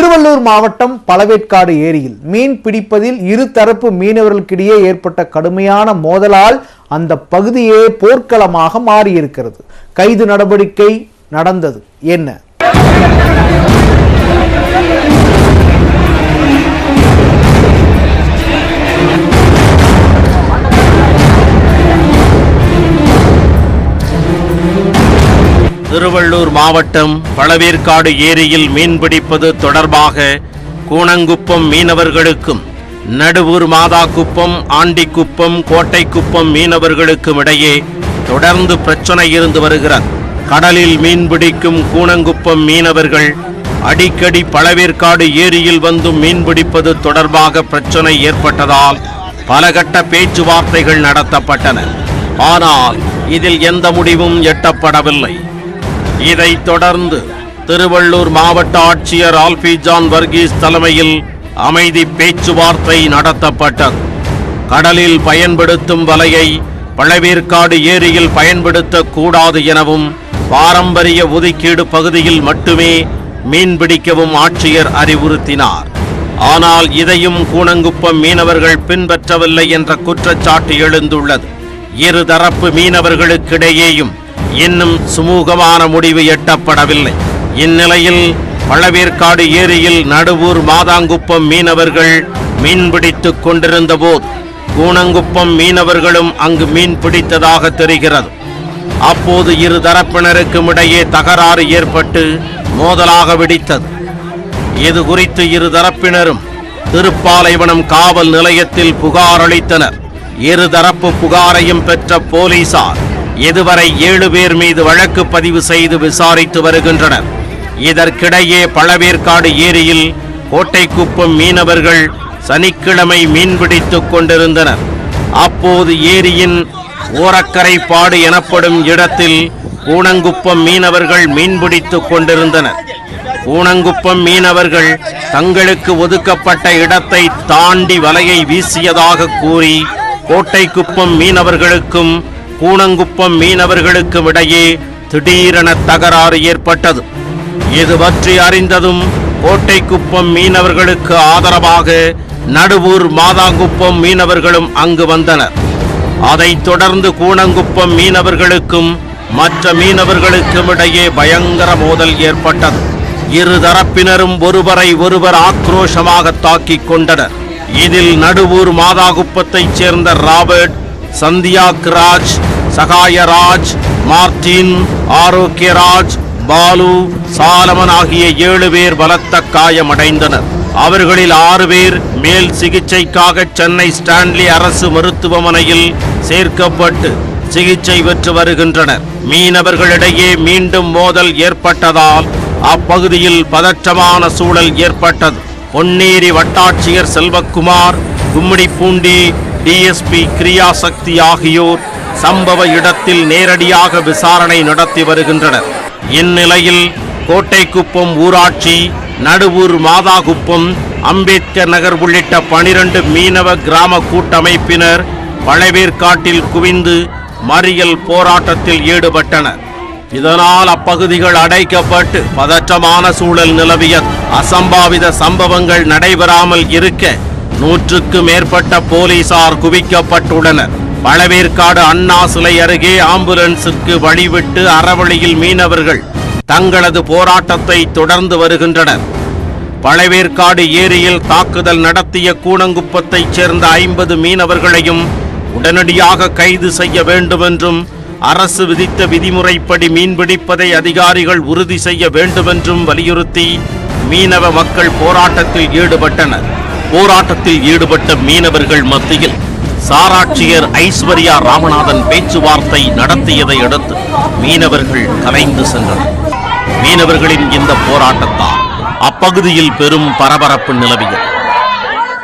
திருவள்ளூர் மாவட்டம் பழவேற்காடு ஏரியில் மீன் பிடிப்பதில் இரு தரப்பு மீனவர்களுக்கிடையே ஏற்பட்ட கடுமையான மோதலால் அந்த பகுதியே போர்க்களமாக மாறியிருக்கிறது. கைது நடவடிக்கை நடந்தது. என்ன? திருவள்ளூர் மாவட்டம் பழவேற்காடு ஏரியில் மீன்பிடிப்பது தொடர்பாக கூணங்குப்பம் மீனவர்களுக்கும் நடுவூர் மாதாக்குப்பம் ஆண்டிக்குப்பம் கோட்டைக்குப்பம் மீனவர்களுக்கும் இடையே தொடர்ந்து பிரச்சனை இருந்து வருகிறது. கடலில் மீன்பிடிக்கும் கூணங்குப்பம் மீனவர்கள் அடிக்கடி பழவேற்காடு ஏரியில் வந்து மீன்பிடிப்பது தொடர்பாக பிரச்சனை ஏற்பட்டதால் பலகட்ட பேச்சுவார்த்தைகள் நடத்தப்பட்டன. ஆனால் இதில் எந்த முடிவும் எட்டப்படவில்லை. இதைத் தொடர்ந்து திருவள்ளூர் மாவட்ட ஆட்சியர் ஆல்பி ஜான் வர்கீஸ் தலைமையில் அமைதி பேச்சுவார்த்தை நடத்தப்பட்டது. கடலில் பயன்படுத்தும் வலையை பழவேற்காடு ஏரியில் பயன்படுத்தக் கூடாது எனவும் பாரம்பரிய ஒதுக்கீடு பகுதியில் மட்டுமே மீன்பிடிக்கவும் ஆட்சியர் அறிவுறுத்தினார். ஆனால் இதையும் கூனங்குப்பம் மீனவர்கள் பின்பற்றவில்லை என்ற குற்றச்சாட்டு எழுந்துள்ளது. இருதரப்பு மீனவர்களுக்கிடையேயும் இன்னும் சுமூகமான முடிவு எட்டப்படவில்லை. இந்நிலையில் பழவேற்காடு ஏரியில் நடுவூர் மாதாங்குப்பம் மீனவர்கள் மீன்பிடித்துக் கொண்டிருந்த போது கூனங்குப்பம் மீனவர்களும் அங்கு மீன் பிடித்ததாக தெரிகிறது. அப்போது இரு தரப்பினருக்கும் இடையே தகராறு ஏற்பட்டு மோதலாக வெடித்தது. இது குறித்து இரு தரப்பினரும் திருப்பாலைவனம் காவல் நிலையத்தில் புகார் அளித்தனர். இருதரப்பு புகாரையும் பெற்ற போலீசார் இதுவரை ஏழு பேர் மீது வழக்கு பதிவு செய்து விசாரித்து வருகின்றனர். இதற்கிடையே பழவேற்காடு ஏரியில் கோட்டைக்குப்பம் மீனவர்கள் சனிக்கிழமை மீன்பிடித்துக் கொண்டிருந்தனர். அப்போது ஏரியின் ஓரக்கரைப்பாடு எனப்படும் இடத்தில் கூணங்குப்பம் மீனவர்கள் மீன்பிடித்துக் கொண்டிருந்தனர். கூணங்குப்பம் மீனவர்கள் தங்களுக்கு ஒதுக்கப்பட்ட இடத்தை தாண்டி வலையை வீசியதாக கூறி கோட்டைக்குப்பம் மீனவர்களுக்கும் கூணங்குப்பம் மீனவர்களுக்கும் இடையே திடீரென தகராறு ஏற்பட்டது. இது பற்றி அறிந்ததும் கோட்டைக்குப்பம் மீனவர்களுக்கு ஆதரவாக நடுவூர் மாதாங்குப்பம் மீனவர்களும் அங்கு வந்தனர். அதைத் தொடர்ந்து கூணங்குப்பம் மீனவர்களுக்கும் மற்ற மீனவர்களுக்கும் இடையே பயங்கர மோதல் ஏற்பட்டது. இரு தரப்பினரும் ஒருவரை ஒருவர் ஆக்ரோஷமாக தாக்கிக் கொண்டனர். இதில் நடுவூர் மாதாகுப்பத்தைச் சேர்ந்த Robert Santhiyagraj Sagayaraj Martin Arokiyaraj Balu Solomon ஆகிய ஏழு பேர் பலத்த காயமடைந்தனர். அவர்களில் ஆறு பேர் மேல் சிகிச்சைக்காக சென்னை ஸ்டான்லி அரசு மருத்துவமனையில் சேர்க்கப்பட்டு சிகிச்சை பெற்று வருகின்றனர். மீனவர்களிடையே மீண்டும் மோதல் ஏற்பட்டதால் அப்பகுதியில் பதற்றமான சூழல் ஏற்பட்டது. பொன்னேரி வட்டாட்சியர் செல்வக்குமார் கும்மிடிப்பூண்டி டிஎஸ்பி கிரியாசக்தி ஆகியோர் சம்பவ இடத்தில் நேரடியாக விசாரணை நடத்தி வருகின்றனர். இந்நிலையில் கோட்டைக்குப்பம் ஊராட்சி நடுவூர் மாதாகுப்பம் அம்பேத்கர் நகர் உள்ளிட்ட பனிரண்டு மீனவ கிராம கூட்டமைப்பினர் பழவேற்காட்டில் குவிந்து மறியல் போராட்டத்தில் ஈடுபட்டனர். இதனால் அப்பகுதிகள் அடைக்கப்பட்டு பதற்றமான சூழல் நிலவியது அசம்பாவித சம்பவங்கள் நடைபெறாமல் இருக்க நூற்றுக்கு மேற்பட்ட போலீசார் குவிக்கப்பட்டுள்ளனர். பழவேற்காடு அண்ணா சிலை அருகே ஆம்புலன்ஸுக்கு வழிவிட்டு அறவழியில் மீனவர்கள் தங்களது போராட்டத்தை தொடர்ந்து வருகின்றனர். பழவேற்காடு ஏரியில் தாக்குதல் நடத்திய கூனங்குப்பத்தைச் சேர்ந்த ஐம்பது மீனவர்களையும் உடனடியாக கைது செய்ய வேண்டுமென்றும் அரசு விதித்த விதிமுறைப்படி மீன்பிடிப்பதை அதிகாரிகள் உறுதி செய்ய வேண்டுமென்றும் வலியுறுத்தி மீனவ மக்கள் போராட்டத்தில் ஈடுபட்டனர். போராட்டத்தில் ஈடுபட்ட மீனவர்கள் மத்தியில் சாராட்சியர் ஐஸ்வர்யா ராமநாதன் பேச்சுவார்த்தை நடத்தியதை அடுத்து மீனவர்கள் கலைந்து சென்றனர். மீனவர்களின் இந்த போராட்டத்தால் அப்பகுதியில் பெரும் பரபரப்பு நிலவியது.